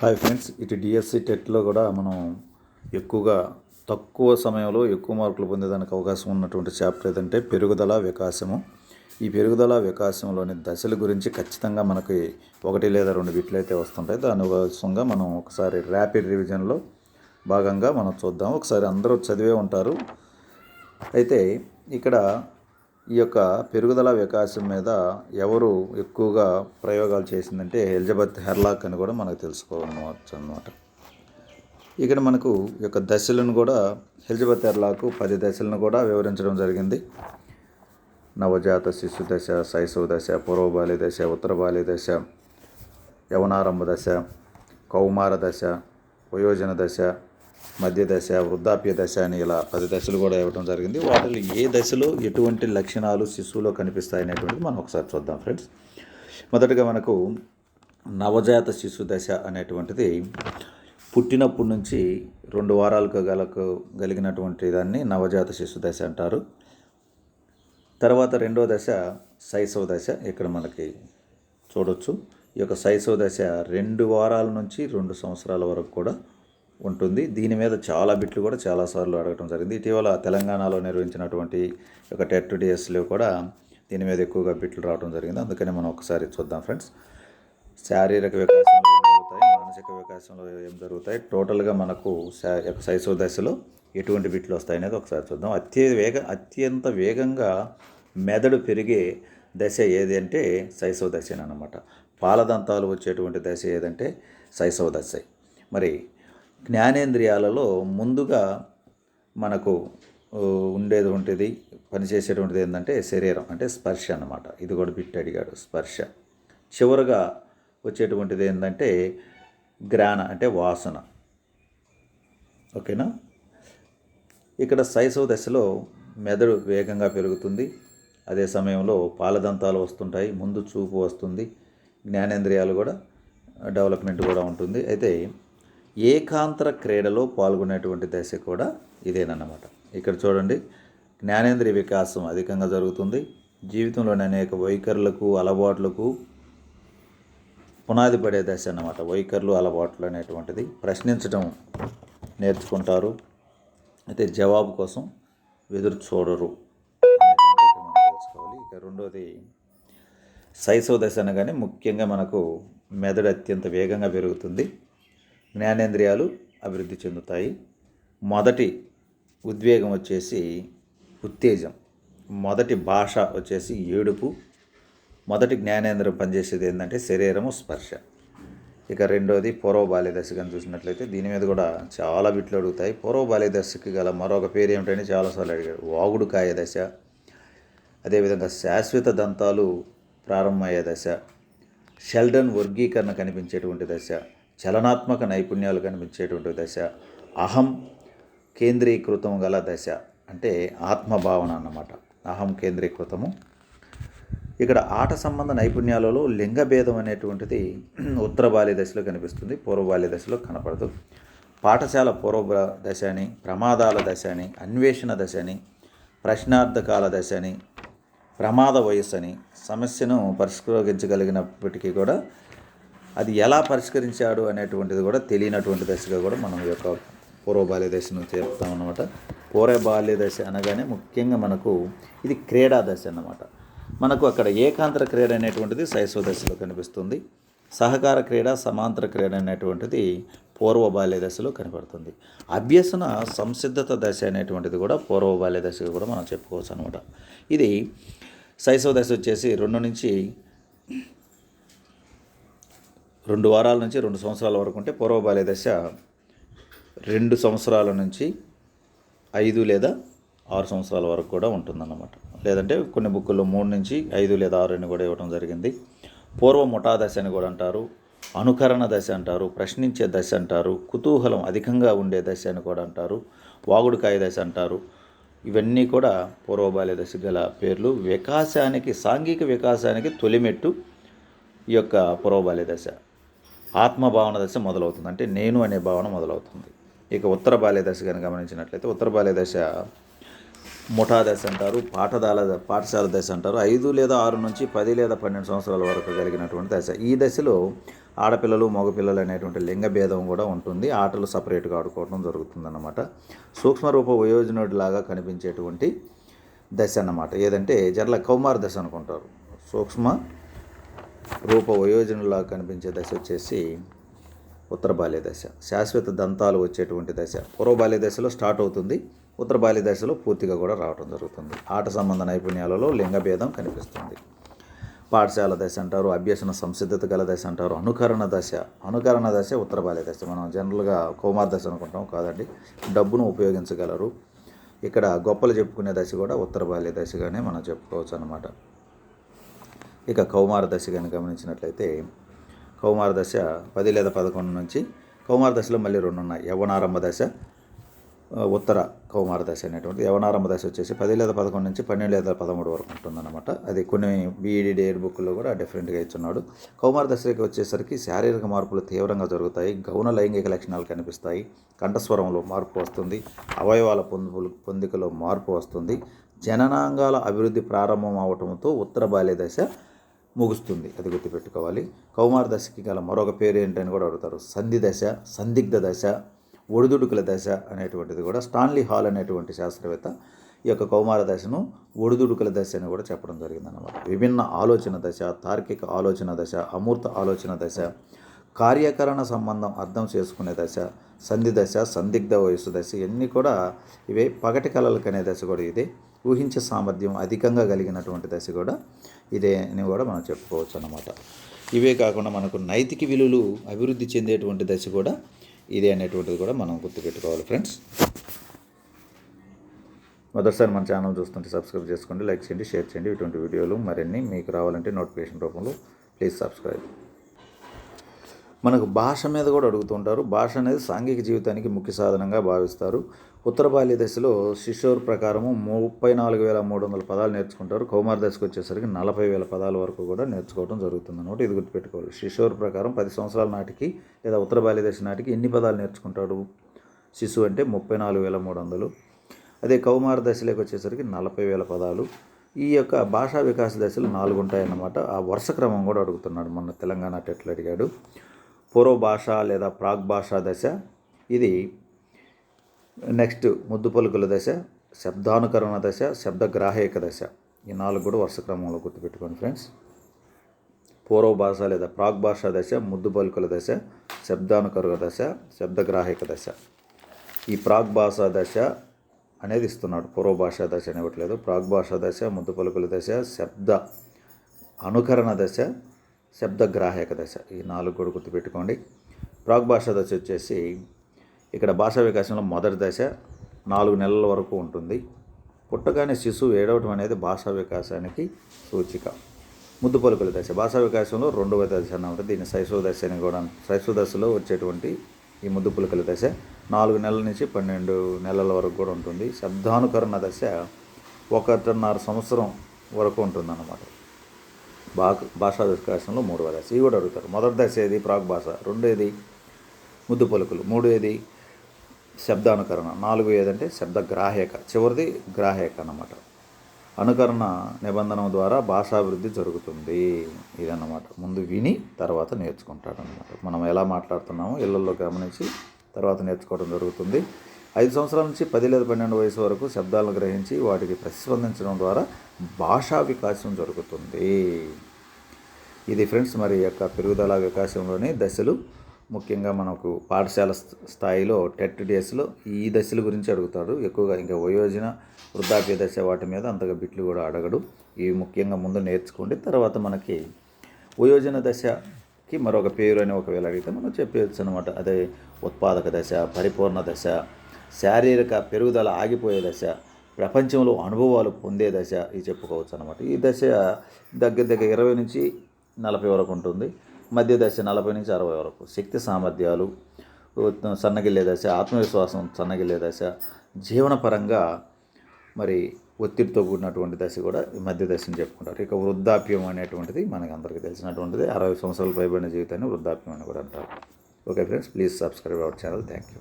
Hi friends ఇటు DSC టెట్లో కూడా మనం ఎక్కువగా తక్కువ సమయంలో ఎక్కువ మార్కులు పొందేదానికి అవకాశం ఉన్నటువంటి చాప్టర్ ఏదంటే పెరుగుదల వికాసము. ఈ పెరుగుదల వికాసంలోని దశల గురించి ఖచ్చితంగా మనకి ఒకటి లేదా రెండు బిట్లు అయితే వస్తుంటాయి. దానికోసంగా మనం ఒకసారి ర్యాపిడ్ రివిజన్లో భాగంగా మనం చూద్దాం. ఒకసారి అందరూ చదివే ఉంటారు. అయితే ఇక్కడ ఈ యొక్క పెరుగుదల వికాసం మీద ఎవరు ఎక్కువగా ప్రయోగాలు చేసిందంటే ఎలిజబెత్ హెర్లాక్ అని కూడా మనకు తెలుసుకోవచ్చు అనమాట ఇక్కడ మనకు ఈ యొక్క దశలను కూడా ఎలిజబెత్ హెర్లాక్ పది దశలను కూడా వివరించడం జరిగింది. నవజాత శిశు దశ శైశవ దశ పూర్వబాలి దశ ఉత్తర బాలి దశ యవనారంభ దశ కౌమార దశ వయోజన దశ మధ్య దశ వృద్ధాప్య దశ అని ఇలా పది దశలు కూడా ఇవ్వడం జరిగింది. వాటిలో ఏ దశలో ఎటువంటి లక్షణాలు శిశువులో కనిపిస్తాయి అనేటువంటిది మనం ఒకసారి చూద్దాం ఫ్రెండ్స్. మొదటగా మనకు నవజాత శిశు దశ అనేటువంటిది పుట్టినప్పటి నుంచి రెండు వారాలకు గలకు కలిగినటువంటి దాన్ని నవజాత శిశు దశ అంటారు. తర్వాత రెండో దశ శైశవ దశ ఇక్కడ మనకి చూడొచ్చు. ఈ యొక్క శైశవ దశ రెండు వారాల నుంచి రెండు సంవత్సరాల వరకు కూడా ఉంటుంది. దీని మీద చాలా బిట్లు కూడా చాలాసార్లు అడగటం జరిగింది. ఇటీవల తెలంగాణలో నిర్వహించినటువంటి ఒక టెట్ డిఎస్లో కూడా దీని మీద ఎక్కువగా బిట్లు రావడం జరిగింది. అందుకని మనం ఒకసారి చూద్దాం ఫ్రెండ్స్. శారీరక వికాసంలో ఏం జరుగుతాయి? మానసిక వికాసంలో ఏం జరుగుతాయి? టోటల్గా మనకు శైశవ దశలో ఎటువంటి బిట్లు వస్తాయి అనేది ఒకసారి చూద్దాం. అత్య వేగ అత్యంత వేగంగా మెదడు పెరిగే దశ ఏది అంటే శైశవ దశ అనమాట. పాలదంతాలు వచ్చేటువంటి దశ ఏదంటే శైశవ దశ. మరి జ్ఞానేంద్రియాలలో ముందుగా మనకు ఉండేది ఉంటుంది పనిచేసేటువంటిది ఏంటంటే శరీరం అంటే స్పర్శ అన్నమాట. ఇది కూడా బిట్ అడిగాడు స్పర్శ. చివరగా వచ్చేటువంటిది ఏంటంటే గ్రాణ అంటే వాసన. ఓకేనా? ఇక్కడ శైశవ దశలో మెదడు వేగంగా పెరుగుతుంది. అదే సమయంలో పాలదంతాలు వస్తుంటాయి ముందు చూపు వస్తుంది జ్ఞానేంద్రియాలు కూడా డెవలప్మెంట్ కూడా ఉంటుంది. అయితే ఏకాంతర క్రీడలో పాల్గొనేటువంటి దశ కూడా ఇదేనన్నమాట. ఇక్కడ చూడండి జ్ఞానేంద్రియ వికాసం అధికంగా జరుగుతుంది. జీవితంలోని అనేక వైఖరులకు అలవాట్లకు పునాది పడే దశ అన్నమాట. వైఖరులు అలవాట్లు అనేటువంటిది ప్రశ్నించడం నేర్చుకుంటారు. అయితే జవాబు కోసం ఎదురు చూడరు. తెలుసుకోవాలి ఇక రెండోది శైశవ దశ అనగానే ముఖ్యంగా మనకు మెదడు అత్యంత వేగంగా పెరుగుతుంది. జ్ఞానేంద్రియాలు అభివృద్ధి చెందుతాయి. మొదటి ఉద్వేగం వచ్చేసి ఉత్తేజం. మొదటి భాష వచ్చేసి ఏడుపు. మొదటి జ్ఞానేంద్రం పనిచేసేది ఏంటంటే శరీరము స్పర్శ. ఇక రెండోది పూర్వ బాల్య కానీ చూసినట్లయితే దీని మీద కూడా చాలా బిట్లు అడుగుతాయి. పూర్వ బాల్య దశకి గల మరొక పేరు ఏమిటని చాలాసార్లు అడిగాడు వాగుడుకాయ దశ. అదేవిధంగా శాశ్వత దంతాలు ప్రారంభమయ్యే దశ. షెల్డన్ వర్గీకరణ కనిపించేటువంటి దశ. చలనాత్మక నైపుణ్యాలు కనిపించేటువంటి దశ అహం కేంద్రీకృతం గల దశ అంటే ఆత్మభావన అన్నమాట. అహం కేంద్రీకృతము. ఇక్కడ ఆట సంబంధ నైపుణ్యాలలో లింగభేదం అనేటువంటిది ఉత్తర బాల్య దశలో కనిపిస్తుంది పూర్వ బాల్య దశలో కనపడదు. పాఠశాల పూర్వ దశ అని ప్రమాదాల దశ అని అన్వేషణ దశ అని ప్రశ్నార్థకాల దశ అని ప్రమాద వయస్సు అని సమస్యను పరిష్కరించగలిగినప్పటికీ కూడా అది ఎలా పరిష్కరించాడు అనేటువంటిది కూడా తెలియనటువంటి దశగా కూడా మనం యొక్క పూర్వ బాల్య దశను చేస్తాం అనమాట పూర్వ బాల్య దశ అనగానే ముఖ్యంగా మనకు ఇది క్రీడా దశ అన్నమాట. మనకు అక్కడ ఏకాంతర క్రీడ అనేటువంటిది శైశవ దశలో కనిపిస్తుంది. సహకార క్రీడ సమాంతర క్రీడ అనేటువంటిది పూర్వ బాల్య దశలో కనపడుతుంది. అభ్యసన సంసిద్ధత దశ అనేటువంటిది కూడా పూర్వ బాల్య దశగా కూడా మనం చెప్పుకోవచ్చు అనమాట ఇది శైశవ దశ వచ్చేసి రెండు నుంచి రెండు వారాల నుంచి రెండు సంవత్సరాల వరకు ఉంటే పూర్వ బాల్య దశ రెండు సంవత్సరాల నుంచి ఐదు లేదా ఆరు సంవత్సరాల వరకు కూడా ఉంటుందన్నమాట. లేదంటే కొన్ని బుక్కుల్లో మూడు నుంచి ఐదు లేదా ఆరు అని కూడా ఇవ్వడం జరిగింది. పూర్వ ముఠా దశ అని కూడా అంటారు అనుకరణ దశ అంటారు ప్రశ్నించే దశ అంటారు కుతూహలం అధికంగా ఉండే దశ అని కూడా అంటారు వాగుడుకాయ దశ అంటారు. ఇవన్నీ కూడా పూర్వ బాల్య దశ గల పేర్లు. వికాసానికి సాంఘిక వికాసానికి తొలిమెట్టు ఈ యొక్క పూర్వ బాల్య దశ. ఆత్మభావన దశ మొదలవుతుంది. అంటే నేను అనే భావన మొదలవుతుంది. ఇక ఉత్తర బాల్య దశ కనుక గమనించినట్లయితే ఉత్తర బాల్య దశ ముఠా దశ అంటారు పాఠశాల పాఠశాల దశ అంటారు. ఐదు లేదా ఆరు నుంచి పది లేదా పన్నెండు సంవత్సరాల వరకు కలిగినటువంటి దశ. ఈ దశలో ఆడపిల్లలు మగపిల్లలు అనేటువంటి లింగ భేదం కూడా ఉంటుంది. ఆటలు సపరేట్గా ఆడుకోవడం జరుగుతుందన్నమాట. సూక్ష్మరూప వయోజనుడిలాగా కనిపించేటువంటి దశ అన్నమాట. ఏదంటే జనరల్ కౌమార దశ అనుకుంటారు. సూక్ష్మ రూప వయోజనులా కనిపించే దశ వచ్చేసి ఉత్తర బాల్య దశ. శాశ్వత దంతాలు వచ్చేటువంటి దశ. పూర్వ బాల్య దశలో స్టార్ట్ అవుతుంది. ఉత్తర బాల్య దశలో పూర్తిగా కూడా రావడం జరుగుతుంది. ఆట సంబంధ నైపుణ్యాలలో లింగభేదం కనిపిస్తుంది. పాఠశాల దశ అంటారు అభ్యసన సంసిద్ధత గల దశ అంటారు అనుకరణ దశ. అనుకరణ దశ ఉత్తర బాల్య దశ. మనం జనరల్గా కౌమార దశ అనుకుంటాం కాదండి. డబ్బును ఉపయోగించగలరు. ఇక్కడ గొప్పలు చెప్పుకునే దశ కూడా ఉత్తర బాల్య దశగానే మనం చెప్పుకోవచ్చు అనమాట ఇక కౌమార దశ కానీ గమనించినట్లయితే కౌమార దశ పది లేదా పదకొండు నుంచి కౌమార దశలో మళ్ళీ రెండు ఉన్నాయి. యవనారంభ దశ ఉత్తర కౌమార దశ అనేటువంటి యవనారంభ దశ వచ్చేసి పది లేదా పదకొండు నుంచి పన్నెండు లేదా పదమూడు వరకు ఉంటుందన్నమాట. అది కొన్ని బీఈడి డేర్ బుక్లో కూడా డిఫరెంట్గా ఇచ్చున్నాడు. కౌమార దశకి వచ్చేసరికి శారీరక మార్పులు తీవ్రంగా జరుగుతాయి. గౌన లైంగిక లక్షణాలు కనిపిస్తాయి. కంఠస్వరంలో మార్పు వస్తుంది. అవయవాల పొందు పొందికలో మార్పు వస్తుంది. జననాంగాల అభివృద్ధి ప్రారంభం అవటంతో ఉత్తర బాల్య దశ ముగుస్తుంది. అది గుర్తుపెట్టుకోవాలి. కౌమార దశకి గల మరొక పేరు ఏంటని కూడా అడుగుతారు. సంధి దశ సందిగ్ధ దశ ఒడిదుడుకుల దశ అనేటువంటిది కూడా స్టాన్లీ హాల్ అనేటువంటి శాస్త్రవేత్త ఈ యొక్క కౌమార దశను ఒడిదుడుకుల దశ అని కూడా చెప్పడం జరిగిందన్నమాట. విభిన్న ఆలోచన దశ తార్కిక ఆలోచన దశ అమూర్త ఆలోచన దశ కార్యకరణ సంబంధం అర్థం చేసుకునే దశ సంధి దశ సందిగ్ధ వయస్సు దశ ఇవన్నీ కూడా ఇవే పగటి కళలకు అనే దశ కూడా ఇది. ఊహించే సామర్థ్యం అధికంగా కలిగినటువంటి దశ కూడా ఇదే అని కూడా మనం చెప్పుకోవచ్చు అన్నమాట. ఇవే కాకుండా మనకు నైతిక విలువలు అభివృద్ధి చెందేటువంటి దశ కూడా ఇదే అనేటువంటిది కూడా మనం గుర్తుపెట్టుకోవాలి ఫ్రెండ్స్. మొదటిసారి మన ఛానల్ చూస్తుంటే సబ్స్క్రైబ్ చేసుకోండి లైక్ చేయండి షేర్ చేయండి. ఇటువంటి వీడియోలు మరిన్ని మీకు రావాలంటే నోటిఫికేషన్ రూపంలో ప్లీజ్ సబ్స్క్రైబ్. మనకు భాష మీద కూడా అడుగుతుంటారు భాష అనేది సాంఘిక జీవితానికి ముఖ్య సాధనంగా భావిస్తారు. ఉత్తర బాల్య దశలో శిశోర్ ప్రకారము ముప్పై నాలుగు వేల మూడు వందల పదాలు నేర్చుకుంటారు. కౌమార దశకు వచ్చేసరికి నలభై వేల పదాల వరకు కూడా నేర్చుకోవడం జరుగుతుంది అనమాట ఇది గుర్తుపెట్టుకోవాలి. శిశోర్ ప్రకారం పది సంవత్సరాల నాటికి లేదా ఉత్తర బాల్య దశ నాటికి ఎన్ని పదాలు నేర్చుకుంటాడు? శిశువు అంటే ముప్పై నాలుగు వేల మూడు వందలు. అదే కౌమార దశలోకి వచ్చేసరికి నలభై వేల పదాలు. ఈ యొక్క భాషా వికాస దశలు నాలుగు ఉంటాయన్నమాట ఆ వరుస క్రమం కూడా అడుగుతున్నాడు మొన్న తెలంగాణ టెట్లు అడిగాడు. పూర్వ భాష లేదా ప్రాగ్ భాషా దశ ఇది నెక్స్ట్ ముద్దు పలుకుల దశ శబ్దానుకరణ దశ శబ్దగ్రాహక దశ. ఈ నాలుగు కూడా వరుస క్రమంలో గుర్తుపెట్టుకోండి ఫ్రెండ్స్. పూర్వ భాష లేదా ప్రాగ్ భాషా దశ ముద్దు పలుకుల దశ శబ్దానుకరణ దశ శబ్దగ్రాహక దశ. ఈ ప్రాగ్ భాషా దశ అనేది ఇస్తున్నాడు. పూర్వ భాషా దశ అని ఇవ్వట్లేదు. ప్రాగ్ భాషా దశ ముద్దు పలుకుల దశ శబ్ద అనుకరణ దశ శబ్దగ్రాహక దశ ఈ నాలుగు కూడా గుర్తుపెట్టుకోండి. ప్రాగ్ భాషా దశ వచ్చేసి ఇక్కడ భాషా వికాసంలో మొదటి దశ నాలుగు నెలల వరకు ఉంటుంది. పుట్టగానే శిశువు ఏడవటం అనేది భాషా వికాసానికి సూచిక. ముద్దు పలుకుల దశ. భాషా వికాసంలో రెండవ దశ అన్నమాట. దీన్ని శైశవ దశ అని కూడా శైశవ దశలో వచ్చేటువంటి ఈ ముద్దు పలుకుల దశ నాలుగు నెలల నుంచి పన్నెండు నెలల వరకు కూడా ఉంటుంది. శబ్దానుకరణ దశ ఒకటిన్నర సంవత్సరం వరకు ఉంటుందన్నమాట. బాక్ భాషా దుష్కాశంలో మూడవ దశ ఇవి కూడా అడుగుతారు. మొదటి దశ ఏది? ప్రాగ్ భాష. రెండేది ముద్దు పలుకులు. మూడేది శబ్దానుకరణ. నాలుగు ఏదంటే శబ్ద గ్రాహ్యక చివరిది గ్రాహ్యక అన్నమాట. అనుకరణ నిబంధన ద్వారా భాషాభివృద్ధి జరుగుతుంది ఇదన్నమాట. ముందు విని తర్వాత నేర్చుకుంటాడు అనమాట మనం ఎలా మాట్లాడుతున్నామో ఇళ్ళల్లో గమనించి తర్వాత నేర్చుకోవడం జరుగుతుంది. ఐదు సంవత్సరాల నుంచి పది లేదా పన్నెండు వయసు వరకు శబ్దాలను గ్రహించి వాటికి ప్రతిస్పందించడం ద్వారా భాషా వికాసం జరుగుతుంది. ఇది ఫ్రెండ్స్ మరి యొక్క పెరుగుదల వికాసంలోని దశలు. ముఖ్యంగా మనకు పాఠశాల స్థాయిలో టెట్ డేస్లో ఈ దశల గురించి అడుగుతాడు. ఎక్కువగా ఇంకా వయోజన వృద్ధాప్య దశ వాటి మీద అంతగా బిట్లు కూడా అడగడు. ఇవి ముఖ్యంగా ముందు నేర్చుకోండి తర్వాత మనకి వయోజన దశకి మరొక పేరు అని ఒకవేళ అడిగితే మనం చెప్పేయచ్చు అనమాట అదే ఉత్పాదక దశ పరిపూర్ణ దశ శారీరక పెరుగుదల ఆగిపోయే దశ ప్రపంచంలో అనుభవాలు పొందే దశ ఇది చెప్పుకోవచ్చు అనమాట ఈ దశ దగ్గర దగ్గర ఇరవై నుంచి నలభై వరకు ఉంటుంది. మధ్య దశ నలభై నుంచి అరవై వరకు. శక్తి సామర్థ్యాలు సన్నగిల్లే దశ ఆత్మవిశ్వాసం సన్నగిల్లే దశ జీవనపరంగా మరి ఒత్తిడితో కూడినటువంటి దశ కూడా ఈ మధ్య దశని చెప్పుకుంటారు. ఇక వృద్ధాప్యం అనేటువంటిది మనకి అందరికీ తెలిసినటువంటిది. అరవై సంవత్సరాలు పైబడిన జీవితాన్ని వృద్ధాప్యం అని కూడా అంటారు. Okay friends please subscribe our channel. Thank you